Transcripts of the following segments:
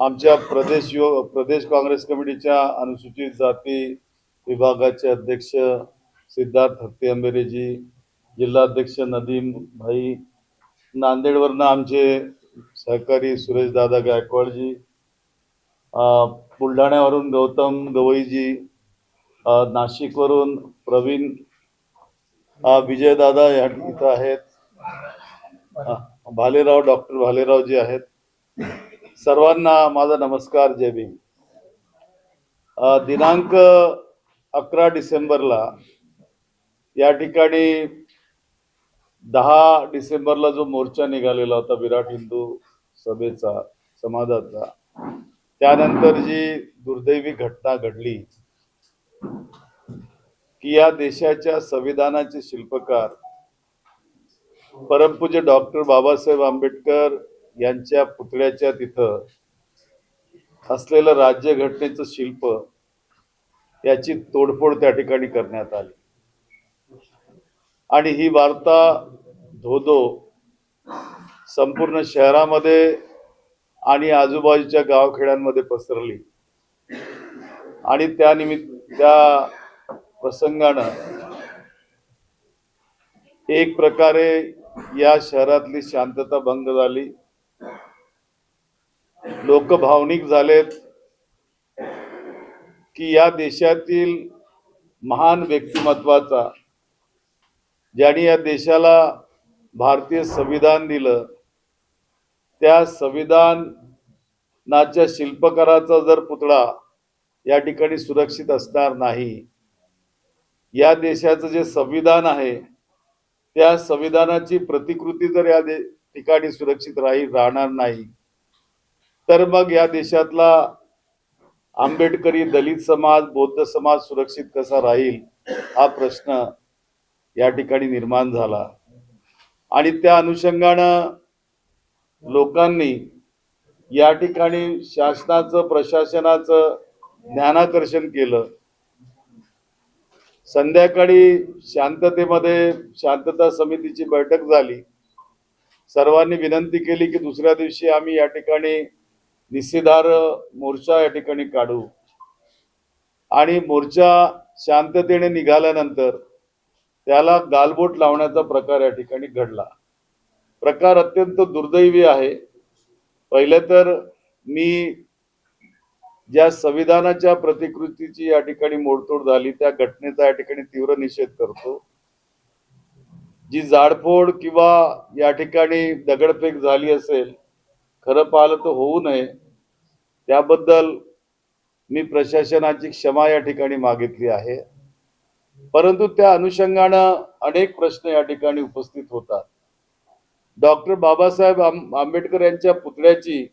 आमच्या प्रदेश यो प्रदेश काँग्रेस कमिटीच्या अनुसूचित जाती विभागाचे अध्यक्ष सिद्धार्थ हत्ती अंबेरेजी जिल्हाध्यक्ष नदीम भाई नांदेडवरनं आमचे सहकारी सुरेश दादा गायकवाडजी बुलढाण्यावरून गौतम गवईजी नाशिकवरून प्रवीण विजयदादा या इथं आहेत. भालेराव डॉक्टर भालेराव जी आहेत. सर्वांना माझा नमस्कार जय भीम. दिनांक अकरा डिसेंबरला या ठिकाणी दहा डिसेंबरला जो मोर्चा निघालेला होता विराट हिंदू सभेचा समाजाचा त्यानंतर जी दुर्दैवी घटना घडली की या देशाच्या संविधानाचे शिल्पकार परमपूज्य डॉक्टर बाबासाहेब आंबेडकर यांच्या पुतळ्याच्या तिथं असलेलं राज्यघटनेचं शिल्प याची तोडफोड त्या ठिकाणी करण्यात आली. आणि ही वार्ता धोधो संपूर्ण शहरामध्ये आणि आजूबाजूच्या गावखेड्यांमध्ये पसरली. आणि त्यानिमित्त त्या प्रसंगानं एक प्रकारे या शहरातली शांतता भंग झाली. लोक भावनिक झालेत की या देशातील महान व्यक्तिमत्वाचा ज्यांनी या देशाला भारतीय संविधान दिलं त्या संविधानाच्या शिल्पकाराचा जर पुतळा या ठिकाणी सुरक्षित असणार नाही या देशाचं जे संविधान आहे त्या संविधानाची प्रतिकृती जर या दे- ठिकाणी सुरक्षित राहील राहणार नाही. तर मग या देशातला आंबेडकरी दलित समाज बौद्ध समाज सुरक्षित कसा राहील? हा प्रश्न या ठिकाणी निर्माण झाला. आणि त्या अनुषंगानं लोकांनी या ठिकाणी शासनाचं प्रशासनाचं ज्ञानाकर्षण केलं. संध्याकाळी शांततेमध्ये शांतता समितीची बैठक झाली. सर्वांनी विनंती केली की दुसऱ्या दिवशी आम्ही या ठिकाणी निषेधार मोर्चा या ठिकाणी काढू. आणि मोर्चा शांततेने निघाल्यानंतर त्याला गालबोट लावण्याचा प्रकार या ठिकाणी घडला. प्रकार अत्यंत दुर्दैवी आहे. पहिले तर मी ज्या संविधानाच्या प्रतिकृतीची या ठिकाणी मोडतोड झाली त्या घटनेचा या ठिकाणी तीव्र निषेध करतो. जी जाडफोड किंवा या ठिकाणी दगडफेक झाली असेल खरं पाहिलं तर होऊ नये. त्याबद्दल मी प्रशासनाची क्षमा या ठिकाणी मागितली आहे. परंतु त्या अनुषंगानं अनेक प्रश्न या ठिकाणी उपस्थित होतात. डॉक्टर बाबासाहेब आंब- आंबेडकर यांच्या पुतळ्याची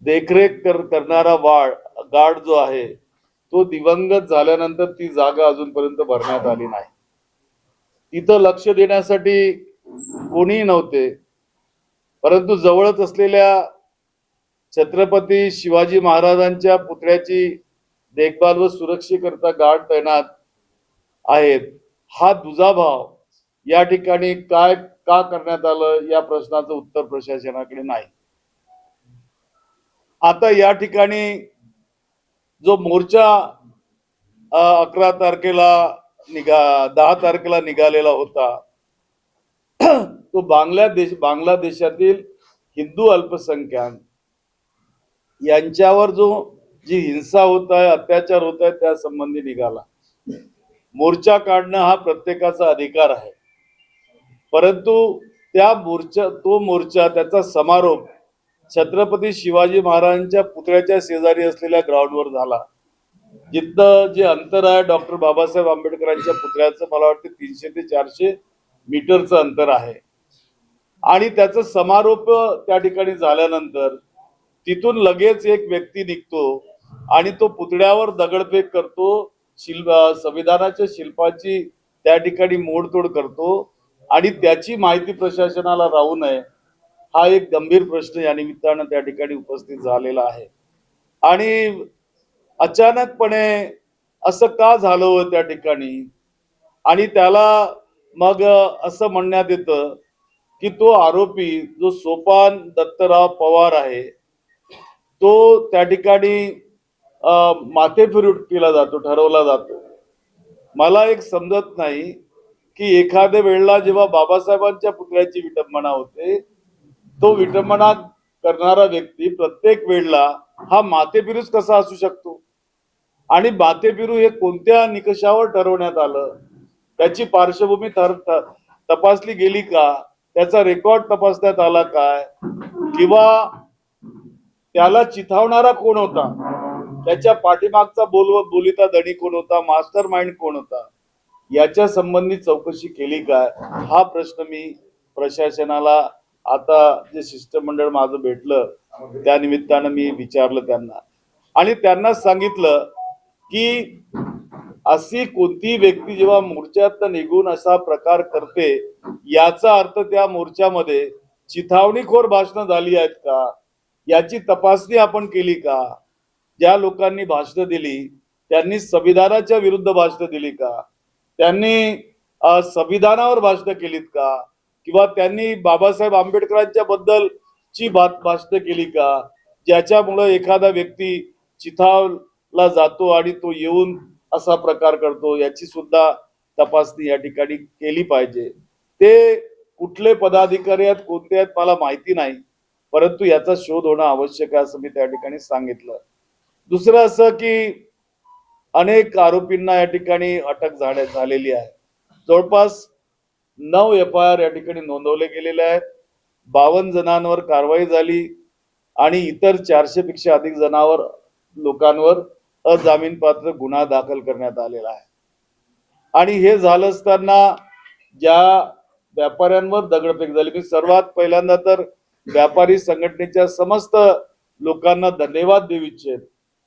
देखरेख कर करणारा वाढ गार्ड जो आहे तो दिवंगत झाल्यानंतर ती जागा अजूनपर्यंत भरण्यात आली नाही. तिथं लक्ष देण्यासाठी कोणीही नव्हते. परंतु जवळच असलेल्या छत्रपती शिवाजी महाराजांच्या पुतळ्याची देखभाल व सुरक्षेकरता गार्ड तैनात आहेत. हा दुजाभाव या ठिकाणी काय का करण्यात आलं या प्रश्नाचं उत्तर प्रशासनाकडे नाही. आता या ठिकाणी जो मोर्चा अकरा तारखेला निघा दहा तारखेला निघालेला होता. तो बांगलादेश बांगलादेशातील हिंदू अल्पसंख्याक. यांच्यावर जो जी हिंसा होत आहे अत्याचार होत आहे त्या संबंधी निघाला. मोर्चा काढणं हा प्रत्येकाचा अधिकार आहे. परंतु त्या मोर्चा तो मोर्चा त्याचा समारोप छत्रपती शिवाजी महाराजांच्या पुतळ्याच्या शेजारी असलेल्या ग्राउंडवर झाला. जिथं जे अंतर आहे डॉक्टर बाबासाहेब आंबेडकरांच्या पुतळ्याचं मला वाटतं तीनशे ते चारशे मीटरचं अंतर आहे. आणि त्याचं समारोप त्या ठिकाणी झाल्यानंतर तिथून लगेच एक व्यक्ती निघतो आणि तो पुतळ्यावर दगडफेक करतो शिल्प संविधानाच्या शिल्पाची त्या ठिकाणी मोडतोड करतो आणि त्याची माहिती प्रशासनाला राहू नये हा एक गंभीर प्रश्न या निमित्तानं त्या ठिकाणी उपस्थित झालेला आहे. आणि अचानकपणे असं का झालं त्या ठिकाणी? आणि त्याला मग असं म्हणण्यात येतं की तो आरोपी जो सोपान दत्तराव पवार आहे तो त्या ठिकाणी माथेफिरूट केला जातो ठरवला जातो. मला एक समजत नाही की एखाद्या वेळेला जेव्हा बाबासाहेबांच्या पुतळ्याची विटंबना होते तो विटंबना करणारा व्यक्ती प्रत्येक वेळेला हा माथेफिरूच कसा असू शकतो? आणि माथेफिरू हे कोणत्या निकषावर ठरवण्यात आलं? त्याची पार्श्वभूमी तपासली गेली का? त्याचा रेकॉर्ड तपासण्यात आला काय? किंवा त्याला चिथावणारा कोण होता? त्याच्या पाठीमागचा बोल बोलिता दणी कोण होता? मास्टर माइंड कोण होता? याच्या संबंधी चौकशी केली काय हा प्रश्न मी प्रशासनाला आता जे शिष्टमंडळ माझं भेटलं त्या निमित्तानं मी विचारलं त्यांना. आणि त्यांना सांगितलं की अशी कोणती व्यक्ती जेव्हा मोर्चात निघून असा प्रकार करते याचा अर्थ त्या मोर्चामध्ये चिथावणीखोर भाषणं झाली आहेत का? याची तपासणी आपण केली का? ज्या लोकांनी भाषणं दिली त्यांनी संविधानाच्या विरुद्ध भाषणं दिली का? त्यांनी संविधानावर भाषणं केलीत का? किंवा त्यांनी बाबासाहेब आंबेडकरांच्या बद्दलची ची भाषणं केली का? ज्याच्यामुळं एखादा व्यक्ती ला जातो आणि तो येऊन असा प्रकार करतो याची सुद्धा तपासणी या ठिकाणी केली पाहिजे. ते कुठले पदाधिकारी आहेत कोणते आहेत मला माहिती नाही. परंतु याचा शोध होणं आवश्यक आहे असं मी त्या ठिकाणी सांगितलं. दुसरं असं की अनेक आरोपींना या ठिकाणी अटक झाल्या झालेली आहे. जवळपास नऊ एफ आय आर या ठिकाणी नोंदवले गेलेले आहेत. बावन्न जणांवर कारवाई झाली आणि इतर चारशे पेक्षा अधिक जणांवर लोकांवर अजामीनपात्र गुन्हा दाखल करण्यात आलेला आहे. आणि हे झालं असताना ज्या व्यापाऱ्यांवर दगडफेक झाली मी सर्वात पहिल्यांदा तर व्यापारी संघटनेच्या समस्त लोकांना धन्यवाद देऊ इच्छित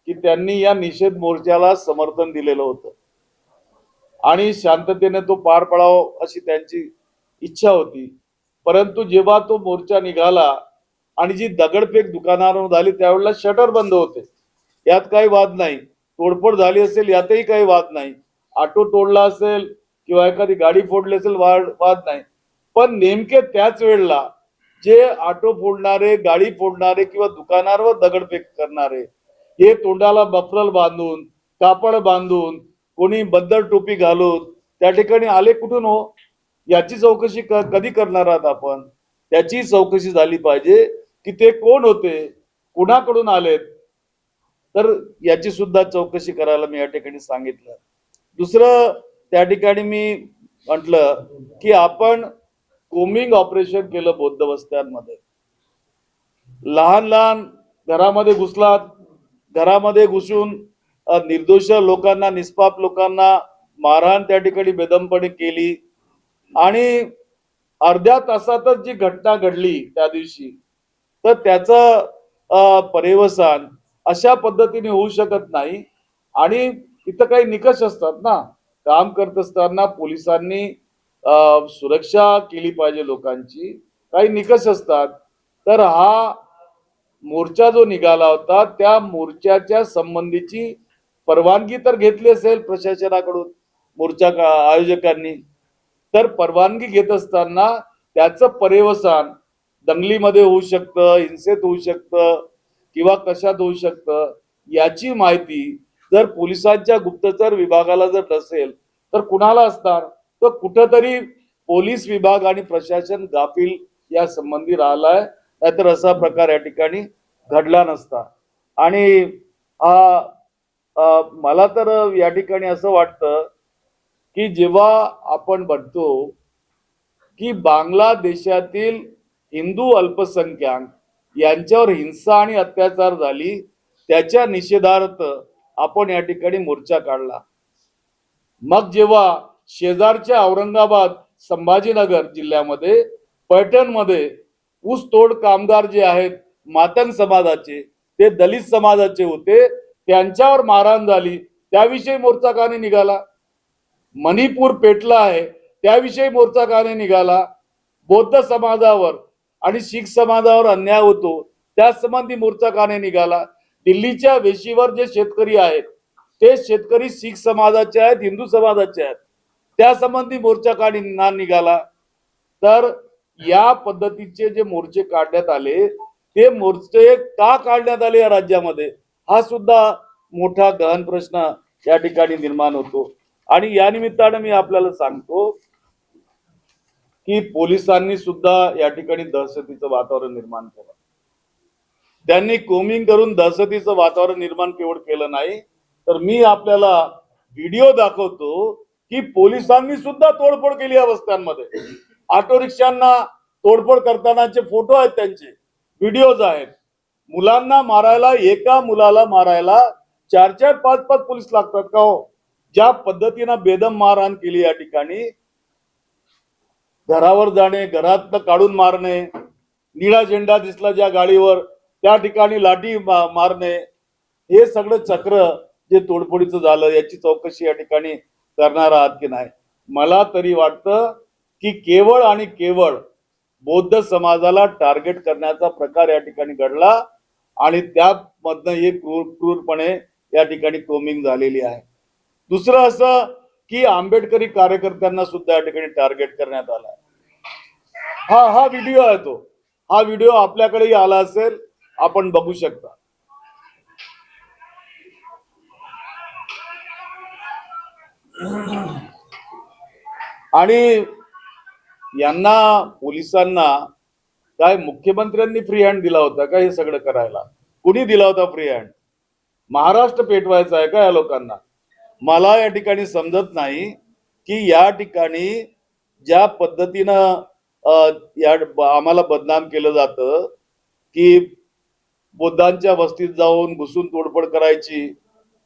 की त्यांनी या निषेध मोर्चाला समर्थन दिलेलं होतं. आणि शांततेने तो पार पडावा अशी त्यांची इच्छा होती. परंतु जेव्हा तो मोर्चा निघाला आणि जी दगडफेक दुकानावर झाली त्यावेळेला शटर बंद होते. यात काही वाद नाही. तोडफोड झाली असेल यातही काही वाद नाही. ऑटो तोडला असेल किंवा एखादी गाडी फोडली असेल वाद वाद नाही. पण नेमके त्याच वेळेला जे ऑटो फोडणारे गाडी फोडणारे किंवा दुकानावर दगडफेक करणारे हे तोंडाला बफरल बांधून कापड बांधून कोणी बद्दल टोपी घालून त्या ठिकाणी आले कुठून हो? याची चौकशी कधी करणार आहात आपण? त्याची चौकशी झाली पाहिजे की ते कोण होते? कुणाकडून आलेत? तर याची सुद्धा चौकशी करायला मी या ठिकाणी सांगितलं. दुसरं त्या ठिकाणी मी म्हटलं की आपण कोमिंग ऑपरेशन केलं बौद्ध वस्त्यांमध्ये. लहान लहान घरामध्ये घुसलात घरामध्ये घुसून निर्दोष लोकांना निष्पाप लोकांना मारहाण त्या ठिकाणी बेदमपणे केली आणि अर्ध्या तासातच जी घटना घडली त्या दिवशी तर त्याचं पर्यवसान अशा पद्धतीने होऊ शकत नाही. आणि इथं काही निकष असतात ना. काम करत असताना पोलिसांनी सुरक्षा केली पाहिजे लोकांची. काही निकष असतात. तर हा मोर्चा जो निघाला होता त्या मोर्चाच्या संबंधीची परवानगी तर घेतली असेल प्रशासनाकडून मोर्चा का- आयोजकांनी. तर परवानगी घेत असताना त्याचं पर्यवसान दंगलीमध्ये होऊ शकतं हिंसेत होऊ शकतं. किंवा कशात होऊ शकतं याची माहिती जर पोलिसांच्या गुप्तचर विभागाला जर नसेल तर कुणाला असणार? तर कुठंतरी पोलीस विभाग आणि प्रशासन गाफील या संबंधी राहिलाय. नाहीतर असा प्रकार या ठिकाणी घडला नसता. आणि मला तर या ठिकाणी असं वाटतं की जेव्हा आपण बघतो की बांगलादेशातील हिंदू अल्पसंख्याक यांच्यावर हिंसा आणि अत्याचार झाली त्याच्या निषेधार्थ आपण या ठिकाणी मोर्चा काढला. मग जेव्हा शेजारच्या औरंगाबाद संभाजीनगर जिल्ह्यामध्ये पैठणमध्ये ऊसतोड कामगार जे आहेत मातंग समाजाचे ते दलित समाजाचे होते त्यांच्यावर मारहाण झाली त्याविषयी मोर्चा काने निघाला? मणिपूर पेटला आहे त्याविषयी मोर्चा काने निघाला? बौद्ध समाजावर आणि शीख समाजावर अन्याय होतो त्या संबंधी मोर्चा काने निघाला? दिल्लीच्या वेशीवर जे शेतकरी आहेत ते शेतकरी शीख समाजाचे आहेत हिंदू समाजाचे आहेत. त्या संबंधी मोर्चा का ना निघाला? तर या पद्धतीचे जे मोर्चे काढण्यात आले ते मोर्चे का काढण्यात आले या राज्यामध्ये? हा सुद्धा मोठा गहन प्रश्न या ठिकाणी निर्माण होतो. आणि या निमित्तानं मी आपल्याला सांगतो की पोलिसांनी सुद्धा या ठिकाणी दहशतीचं वातावरण निर्माण केलं. त्यांनी कोमिंग करून दहशतीचं वातावरण निर्माण केवळ केलं नाही तर मी आपल्याला व्हिडिओ दाखवतो की पोलिसांनी सुद्धा तोडफोड केली या वस्त्यांमध्ये. ऑटो रिक्षांना तोडफोड करतानाचे फोटो आहेत त्यांचे व्हिडिओज आहेत. मुलांना मारायला एका मुलाला मारायला चार चार पाच पाच पोलीस लागतात का हो? ज्या पद्धतीनं बेदम मारहाण केली या ठिकाणी घरावर जाणे घरात काढून मारणे निळा झेंडा दिसला ज्या गाडीवर त्या ठिकाणी लाठी मारणे हे सगळं चक्र जे तोडफोडीचं झालं याची चौकशी या ठिकाणी करणार आहात की नाही? मला तरी वाटतं की केवळ आणि केवळ बौद्ध समाजाला टार्गेट करण्याचा प्रकार या ठिकाणी घडला आणि त्यामधनं हे क्रूर क्रूरपणे या ठिकाणी कोमिंग झालेली आहे. दुसरं असं की आंबेडकरी कार्यकर्त्यांना सुद्धा या ठिकाणी टार्गेट करण्यात आलाय हा हा व्हिडिओ आहे तो. हा व्हिडिओ आपल्याकडेही आला असेल आपण बघू शकता. आणि यांना पोलिसांना काय मुख्यमंत्र्यांनी फ्री हँड दिला होता का हे सगळं करायला? कुणी दिला होता फ्री हँड महाराष्ट्र पेटवायचा आहे का या लोकांना? मला या ठिकाणी समजत नाही की या ठिकाणी ज्या पद्धतीनं या आम्हाला बदनाम केलं जातं की बुद्धांच्या वस्तीत जाऊन घुसून तोडफोड करायची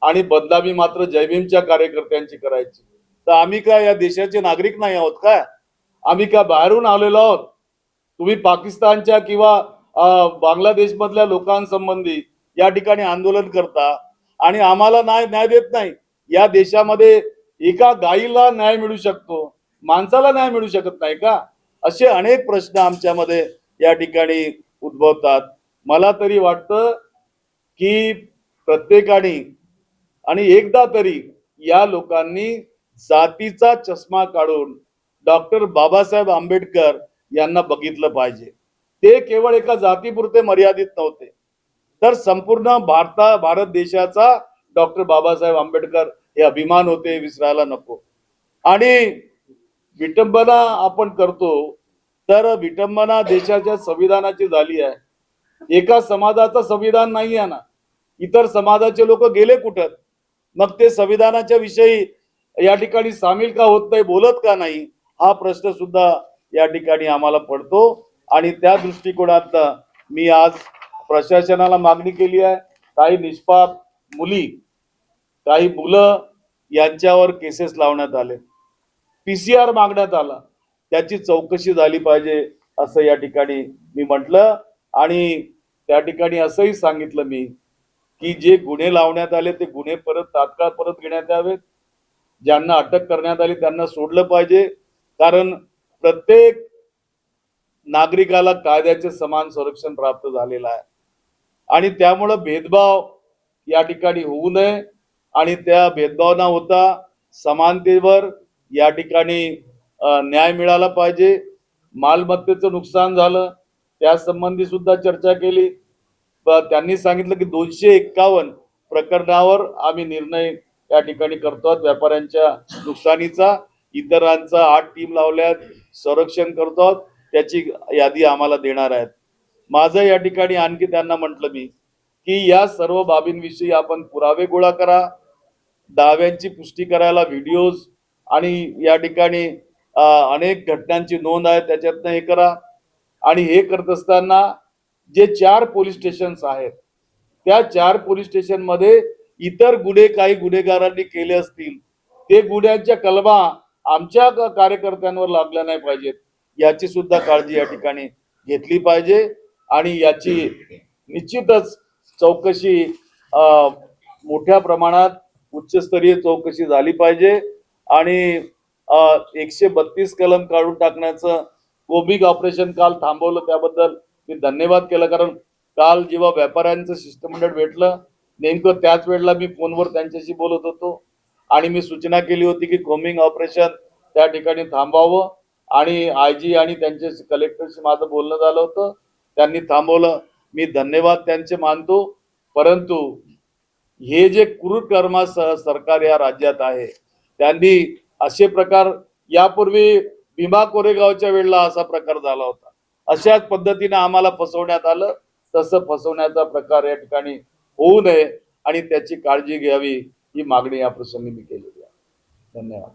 आणि बदनामी मात्र जयभीमच्या कार्यकर्त्यांची करायची. तर आम्ही काय या देशाचे नागरिक नाही आहोत काय आम्ही काय बाहेरून आलेलो आहोत? तुम्ही पाकिस्तानच्या किंवा बांगलादेशमधल्या लोकांसंबंधी या ठिकाणी आंदोलन करता आणि आम्हाला न्याय न्याय देत नाही. या देशामध्ये एका गाईला न्याय मिळू शकतो माणसाला न्याय मिळू शकत नाही का? असे अनेक प्रश्न आमच्यामध्ये या ठिकाणी उद्भवतात. मला तरी वाटतं की प्रत्येकाने आणि एकदा तरी या लोकांनी जातीचा चष्मा काढून डॉक्टर बाबासाहेब आंबेडकर यांना बघितलं पाहिजे. ते केवळ एका जातीपुरते मर्यादित नव्हते. तर संपूर्ण भारता भारत देशाचा डॉक्टर बाबासाहेब आंबेडकर हे अभिमान होते विसरायला नको. आणि विटंबना आपण करतो तर विटंबना देशाच्या संविधानाची झाली आहे. एका समाजाचं संविधान नाही आहे ना. इतर समाजाचे लोक गेले कुठं? मग ते संविधानाच्या विषयी या ठिकाणी सामील का होत नाही बोलत का नाही हा प्रश्न सुद्धा या ठिकाणी आम्हाला पडतो. आणि त्या दृष्टिकोनात मी आज प्रशासनाला मागणी केली आहे. काही निष्पाप मुली काही मुलं यांच्यावर केसेस लावण्यात आले. पीसीआर मागण्यात आला. त्याची चौकशी झाली पाहिजे असं या ठिकाणी मी म्हटलं. आणि त्या ठिकाणी असंही सांगितलं मी की जे गुन्हे लावण्यात आले ते गुन्हे परत तात्काळ परत घेण्यात यावेत. ज्यांना अटक करण्यात आली त्यांना सोडलं पाहिजे. कारण प्रत्येक नागरिकाला कायद्याचे समान संरक्षण प्राप्त झालेलं आहे. आणि त्यामुळं भेदभाव या ठिकाणी होऊ नये. आणि त्या भेदभाव न होता. समानतेवर या ठिकाणी न्याय मिळाला पाहिजे. मालमत्तेचं नुकसान झालं. त्या संबंधी सुद्धा चर्चा केली. त्यांनी सांगितलं की दोनशे एक्कावन्न प्रकरणावर आम्ही निर्णय या ठिकाणी करतो व्यापाऱ्यांच्या नुकसानीचा इतरांचा आठ टीम लावल्यात संरक्षण करतो त्याची यादी आम्हाला देणार आहेत. माझं या ठिकाणी आणखी त्यांना म्हटलं मी की या सर्व बाबींविषयी आपण पुरावे गोळा करा दाव्यांची पुष्टी करायला व्हिडिओज आणि या ठिकाणी अनेक घटनांची नोंद आहे त्याच्यातनं हे करा. आणि हे करत असताना जे चार पोलीस स्टेशन्स आहेत त्या चार पोलीस स्टेशनमध्ये इतर गुन्हे काही गुन्हेगारांनी केले असतील ते गुन्ह्यांच्या कलमा आमच्या कार्यकर्त्यांवर लागल्या नाही पाहिजेत. याची सुद्धा काळजी या ठिकाणी घेतली पाहिजे आणि याची निश्चितच चौकशी मोठ्या प्रमाणात उच्चस्तरीय चौकशी झाली पाहिजे आणि एकशे बत्तीस कलम काढून टाकण्याचं कोबिक ऑपरेशन काल थांबवलं. त्याबद्दल मी धन्यवाद केला. कारण काल जेव्हा व्यापाऱ्यांचं शिष्टमंडळ भेटलं नेमकं त्याच वेळेला मी फोनवर त्यांच्याशी बोलत होतो आणि मी सूचना केली होती की कोमिंग ऑपरेशन त्या ठिकाणी थांबावं. आणि आय जी आणि त्यांच्याशी कलेक्टरशी माझं बोलणं झालं होतं. त्यांनी थांबवलं. मी धन्यवाद त्यांचे मानतो. परंतु हे जे कुरुकर्मासह कर्मा सरकार या राज्यात आहे त्यांनी असे प्रकार यापूर्वी भीमा कोरेगावच्या वेळेला असा प्रकार झाला होता. अशाच पद्धतीने आम्हाला फसवण्यात आलं. तसं फसवण्याचा प्रकार या ठिकाणी होऊ नये आणि त्याची काळजी घ्यावी ही मागणी या प्रसंगी मी केलेली आहे. धन्यवाद.